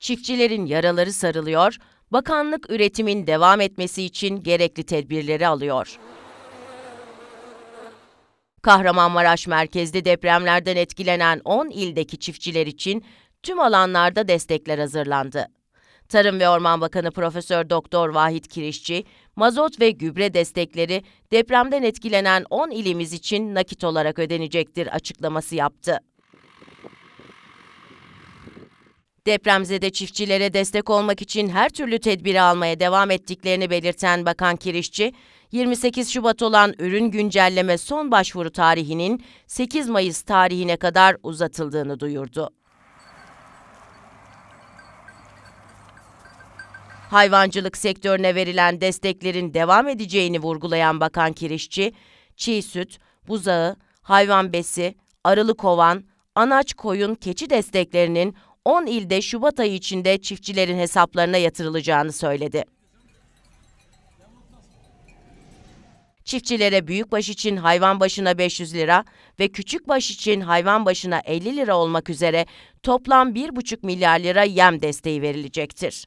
Çiftçilerin yaraları sarılıyor, bakanlık üretimin devam etmesi için gerekli tedbirleri alıyor. Kahramanmaraş merkezli depremlerden etkilenen 10 ildeki çiftçiler için tüm alanlarda destekler hazırlandı. Tarım ve Orman Bakanı Profesör Doktor Vahit Kirişçi, mazot ve gübre destekleri depremden etkilenen 10 ilimiz için nakit olarak ödenecektir açıklaması yaptı. Depremzede çiftçilere destek olmak için her türlü tedbiri almaya devam ettiklerini belirten Bakan Kirişçi, 28 Şubat olan ürün güncelleme son başvuru tarihinin 8 Mayıs tarihine kadar uzatıldığını duyurdu. Hayvancılık sektörüne verilen desteklerin devam edeceğini vurgulayan Bakan Kirişçi, çiğ süt, buzağı, hayvan besi, arılı kovan, anaç koyun, keçi desteklerinin 10 ilde Şubat ayı içinde çiftçilerin hesaplarına yatırılacağını söyledi. Çiftçilere büyükbaş için hayvan başına 500 lira ve küçükbaş için hayvan başına 50 lira olmak üzere toplam 1,5 milyar lira yem desteği verilecektir.